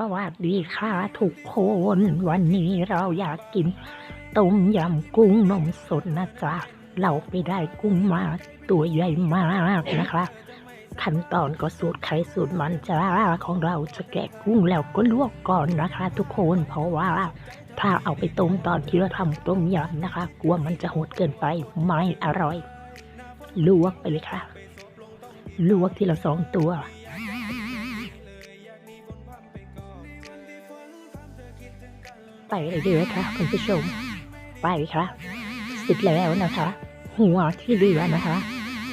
สวัสดีค่ะทุกคนวันนี้เราอยากกินต้มยำกุ้งนมสดนะจ๊ะเราไปได้กุ้งมาตัวใหญ่มากนะคะขั้นตอนก็สูตรใครสูตรมันจ้าของเราจะแกะกุ้งแล้วก็ลวกก่อนนะคะ ทุกคนเพราะว่าถ้าเอาไปต้มตอนที่เราทำต้มยำนะคะ กลัวมันจะโหดเกินไปไม่อร่อย ลวกไปเลยค่ะ ลวกทีละสองตัว ไปเลยดีเลยค่ะคุณผู้ชม ไปค่ะเสร็จแล้วนะคะ หัวที่เหลือนะคะ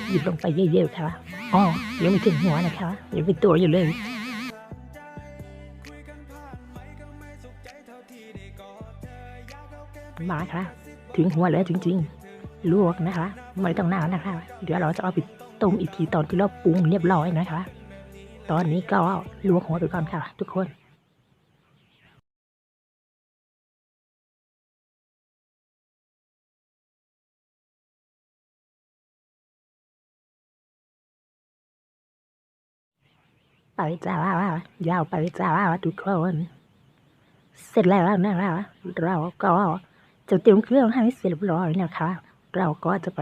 หยิบลงไปเยอะๆค่ะอ๋อยังไม่ถึงหัวนะคะยังเป็นตัวอยู่เลยมาค่ะถึงหัวแล้วจริงๆ ลวกนะคะ ไม่ต้องนานนะคะ เดี๋ยวเราจะเอาไปต้มอีกทีตอนที่เราปรุงเรียบร้อยนะคะ ตอนนี้ก็ลวกหัวไปก่อนค่ะ ทุกคน ไปจ้าว่ายาวไปจ้าทุกคนเสร็จแล้วนะคะเราก็จะเตรียมเครื่องให้เสร็จเรียบร้อยนะคะ เราก็จะไป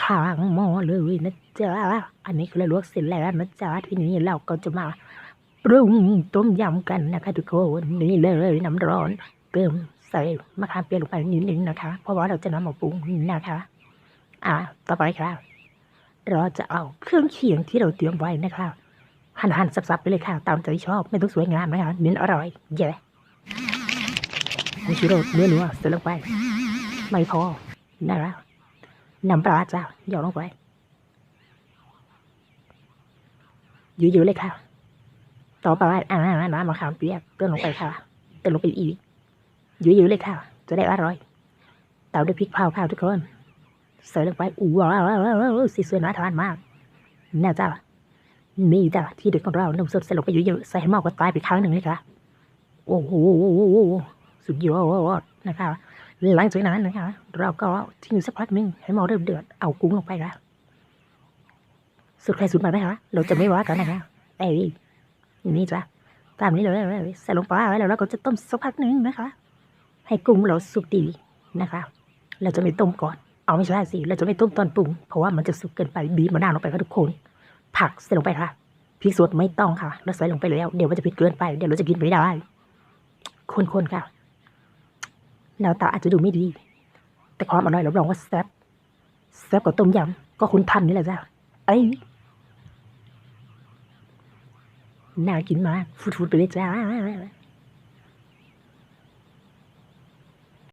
ข้างหม้อเลยนะจ๊ะอันนี้ก็เลยลวกเสร็จแล้วนะจ๊ะทีนี้เราก็จะมาปรุงต้มยำกันนะคะ ทุกคนนี่เลยน้ำร้อนเติมใส่มะขามเปียกลงไปนิดนึงนะคะ เพราะว่าเราจะนำมาปรุงนะคะ อ่า ต่อไปค่ะเราจะเอาเครื่องเคียงที่เราเตรียมไว้นะคะ หั่นหั่นสับๆไปเลยค่ะ ตามใจชอบ ไม่ต้องสวยงามนะคะเน้นอร่อยแย่ผงชูรสเนื้อนัวใส่ลงไป ไม่พอนะคะน้ำปลาจ้าหยอดลงไปเยอะๆเลยค่ะ ต่อไปอ่าน้ำมะขามเปียกเติมลงไปค่ะเติมลงไปอีกเยอะๆเลยค่ะ จะได้อร่อยตามด้วยพริกเผาๆทุกคนใส่ลงไปอู้ว้าวสีสวยน่าทานมากแน่จ้า นี่จ้ะที่เด็ดของเรานมสดใส่ลงไปเยอะๆใส่หม้อก็ตายไปครั้งหนึ่งเลยค่ะโอ้โหสุดยอดนะคะหลังจากนั้นนะคะเราก็ทิ้งอยู่สักพักหนึ่งให้หม้อเริ่มเดือดเอากุ้งลงไปค่ะสุดใครสุดมันนะคะเราจะไม่ว่ากันนะคะเอ้ยนี่จ้ะตามนี้เลยใส่ลงไปแล้วเราก็จะต้มสักพักหนึ่งนะคะ ให้กุ้งเราสุกดีนะคะ เราจะไม่ต้มก่อน เอาไม่ใช่สิเราจะไม่ต้มตอนปรุงเพราะว่ามันจะสุกเกินไปบีบมะนาวลงไปค่ะทุกคน ผักใส่ลงไปค่ะพริกสดไม่ต้องค่ะเราใส่ลงไปแล้วเดี๋ยวมันจะเผ็ดเกินไปเดี๋ยวเราจะกินไม่ได้คนๆค่ะหน้าตาอาจจะดูไม่ดี แต่ความอร่อยรับรองว่าแซ่บแซ่บกว่าต้มยำก็คุณทันนี่แหละจ้ะไอ้ยน่ากินมากฟูดๆไปเลยจ้า